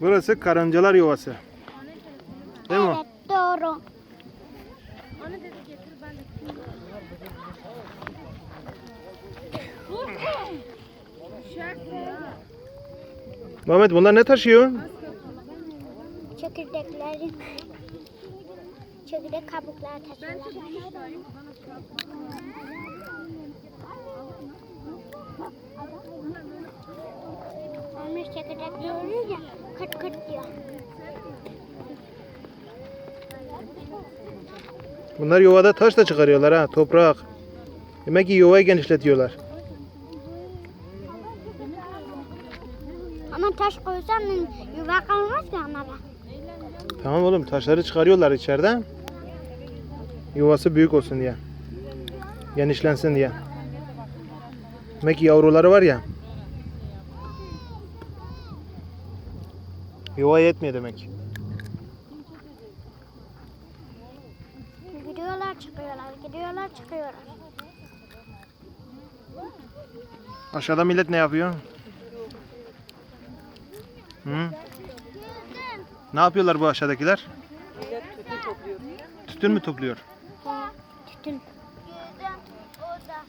Burası karıncalar yuvası. Değil mi? Evet doğru. Mehmet bunlar ne taşıyor? Çekirdekleri. Çekirdek kabukları taşıyorlar. Olmuş çekirdek görünce kıt kıt diyor. Bunlar yuvada taş da çıkarıyorlar ha, toprak. Demek ki yuvayı genişletiyorlar. Ama taş koysan yuva kalmaz ki onlara. Tamam oğlum taşları çıkarıyorlar içeriden. Yuvası büyük olsun diye. Genişlensin diye. Demek ki yavruları var ya. Yuva yetmiyor demek. Gidiyorlar çıkıyorlar, gidiyorlar çıkıyorlar. Aşağıda millet ne yapıyor? Hı? Ne yapıyorlar bu aşağıdakiler? Tütün mü topluyor? He, tütün. orada.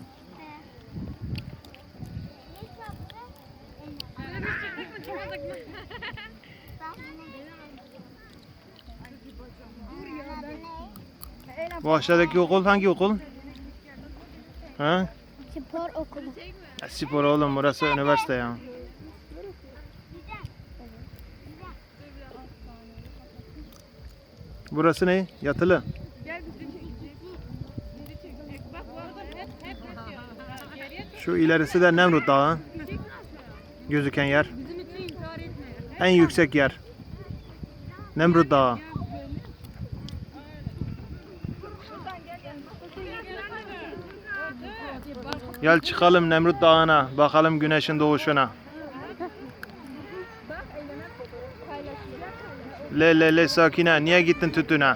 Bu aşağıdaki okul hangi okul? Ha? Spor okulu. Ya Spor oğlum burası üniversite ya. Burası ne? Yatılı. Şu ilerisi de Nemrut Dağı. Gözüken yer. En yüksek yer. Nemrut Dağı. Gel çıkalım Nemrut Dağı'na. Bakalım güneşin doğuşuna. Le le le sakine. Niye gittin tütüne?